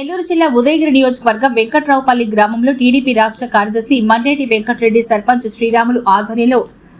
నెల్లూరు జిల్లా ఉదయగిరి నియోజకవర్గం వెంకట్రావుపల్లి గ్రామంలో టీడీపీ రాష్ట్ర కార్యదర్శి మండేటి వెంకటరెడ్డి సర్పంచ్ శ్రీరాములు ఆధ్వర్యంలో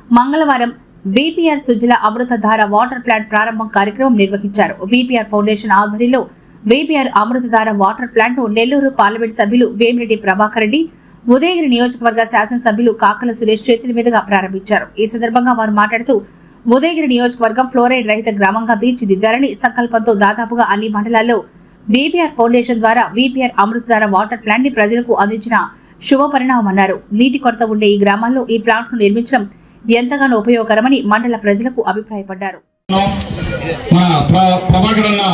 మంగళవారం BPR Sujala Amruthadhara water plant ప్రారంభం కార్యక్రమం నిర్వహించారు. బీపీఆర్ ఫౌండేషన్ ఆధ్వర్యంలో బీపీఆర్ అమృతధార వాటర్ ప్లాంట్ను నెల్లూరు పార్లమెంట్ సభ్యులు వేమిరెడ్డి ప్రభాకర్ రెడ్డి ఉదయగిరి నియోజకవర్గ శాసనసభ్యులు కాకల సురేష్ చేతుల మీదుగా ప్రారంభించారు. ఈ సందర్భంగా వారు మాట్లాడుతూ ఉదయగిరి నియోజకవర్గం ఫ్లోరైడ్ రహిత గ్రామంగా తీర్చిదిద్దారని సంకల్పంతో దాదాపుగా అన్ని మండలాల్లో వీపీఆర్ ఫౌండేషన్ ద్వారా విపిఆర్ అమృతధార వాటర్ ప్లాంట్ని ప్రజలకు అందించిన శుభ పరిణామమన్నారు నీటి కొరత ఉండే ఈ గ్రామాల్లో ఈ ప్లాంట్ను నిర్మించడం ఎంతగానో ఉపయోగకరమని మండల ప్రజలకు అభిప్రాయపడ్డారు. మన ప్రభాకర్ అన్న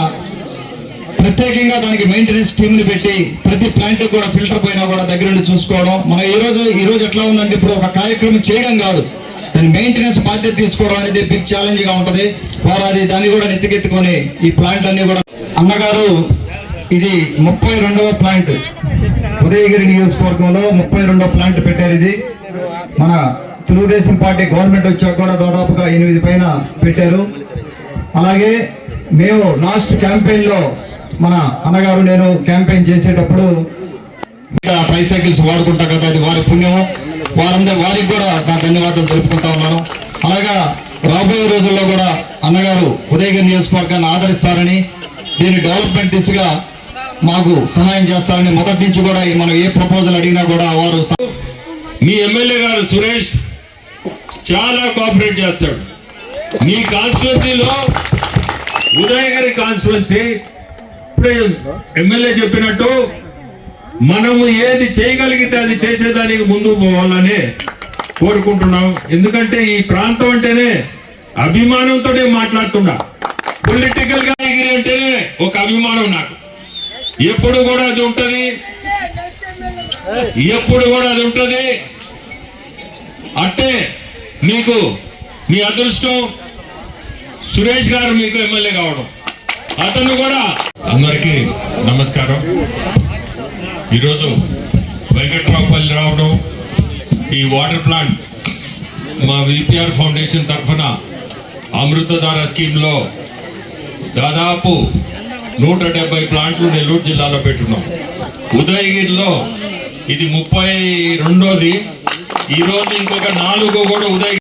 ప్రత్యేకంగా దానికి మెయింటెనెన్స్ టీమ్ పెట్టి ప్రతి ప్లాంట్ కూడా ఫిల్టర్ పోయినా కూడా దగ్గర నుండి చూసుకోవడం మనం ఈ రోజు ఈ రోజు ఎట్లా ఉందంటే ఇప్పుడు ఒక కార్యక్రమం చేయడం కాదు. దాని మెయింటెనెన్స్ బాధ్యత తీసుకోవడం అనేది బిగ్ ఛాలెంజ్గా ఉంటది. వారు అది దాన్ని కూడా నెత్తికెత్తుకొని ఈ ప్లాంట్ అన్ని కూడా అన్నగారు ఇది ముప్పై రెండవ ప్లాంట్. ఉదయగిరి నియోజకవర్గంలో ముప్పై రెండవ ప్లాంట్ పెట్టారు ఇది. మన తెలుగుదేశం పార్టీ గవర్నమెంట్ వచ్చాక కూడా దాదాపుగా ఎనిమిది పైన పెట్టారు. అలాగే మేము లాస్ట్ క్యాంపెయిన్లో మన అన్నగారు నేను క్యాంపెయిన్ చేసేటప్పుడు ట్రైసైకిల్స్ వాడుకుంటాం కదా అది వారి పుణ్యం వారందరూ వారికి కూడా నా ధన్యవాదాలు తెలుపుకుంటా ఉన్నాను. అలాగా రాబోయే రోజుల్లో కూడా అన్నగారు ఉదయగిరి నియోజకవర్గాన్ని ఆదరిస్తారని దీని డెవలప్మెంట్ దిశగా మాకు సహాయం చేస్తారని మొదటి నుంచి కూడా మనం ఏ ప్రపోజల్ అడిగినా కూడా వారు మీ ఎమ్మెల్యే గారు సురేష్ చాలా కోఆపరేట్ చేస్తాడు. మీ కాన్స్టిట్యున్సీలో ఉదయగిరి కాన్స్టిట్యున్సీ ఇప్పుడే ఎమ్మెల్యే చెప్పినట్టు మనము ఏది చేయగలిగితే అది చేసేదానికి ముందుకు పోవాలని కోరుకుంటున్నాం. ఎందుకంటే ఈ ప్రాంతం అంటేనే అభిమానంతో మాట్లాడుతున్నా. పొలిటికల్గా అంటేనే ఒక అభిమానం నాకు. ఎప్పుడు కూడా అది ఉంటుంది. ఎప్పుడు కూడా అది ఉంటుంది. అంటే మీకు మీ అదృష్టం సురేష్ గారు మీకు ఎమ్మెల్యే కావడం. అతను కూడా అందరికీ నమస్కారం. ఈరోజు వెంకట్రావుపల్లి రావడం ఈ వాటర్ ప్లాంట్ మా విపిఆర్ ఫౌండేషన్ తరఫున అమృతధార స్కీమ్లో దాదాపు నూట డెబ్బై ప్లాంట్లు నెల్లూరు జిల్లాలో పెట్టున్నాం. ఉదయగిరిలో ఇది ముప్పై రెండోది. ఈరోజు ఇంకొక నాలుగు కూడా ఉదయ